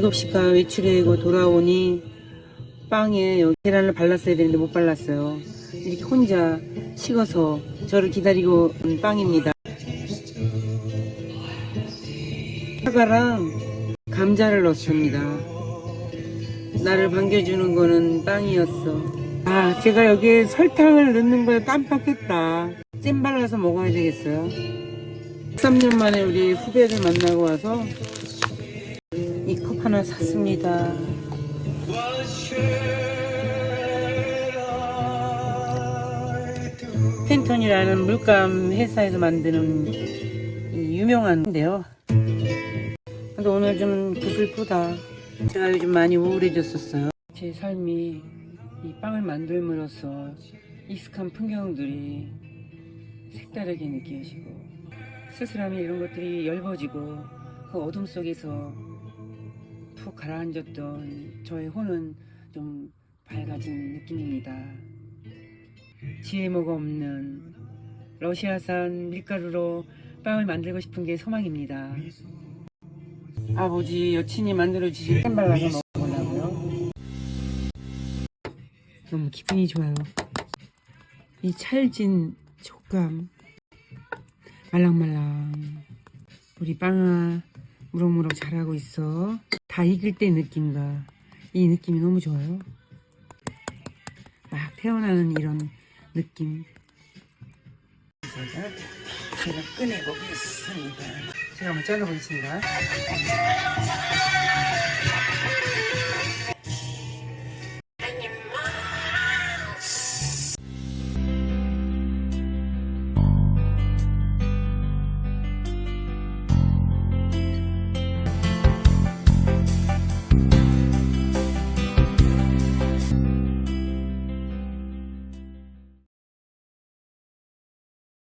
7시간 외출하고 돌아오니 빵에 계란을 발랐어야 되는데 못 발랐어요. 이렇게 혼자 식어서 저를 기다리고 온 빵입니다. 사과랑 감자를 넣습니다. 나를 반겨주는 거는 빵이었어. 아, 제가 여기에 설탕을 넣는 걸 깜빡했다. 잼 발라서 먹어야 되겠어요. 3년 만에 우리 후배를 만나고 와서 하나 샀습니다. 펜톤이라는 물감 회사에서 만드는 이 유명한데요. 근데 오늘 좀 구슬프다. 제가 요즘 많이 우울해졌었어요. 제 삶이 이 빵을 만들므로써 익숙한 풍경들이 색다르게 느껴지고 쓸쓸함이 이런 것들이 엷어지고 그 어둠 속에서 푹 가라앉았던 저의 혼은 좀 밝아진 느낌입니다. 지혜모가 없는 러시아산 밀가루로 빵을 만들고 싶은 게 소망입니다. 아버지 여친이 만들어 주신 햄 발라서 먹어보려고요. 너무 기분이 좋아요. 이 찰진 촉감 말랑말랑 우리 빵아 무럭무럭 자라고 있어 다 익을 때 느낌과 이 느낌이 너무 좋아요. 막 태어나는 이런 느낌. 제가 제가 꺼내보겠습니다. 제가 한번 잘라보겠습니다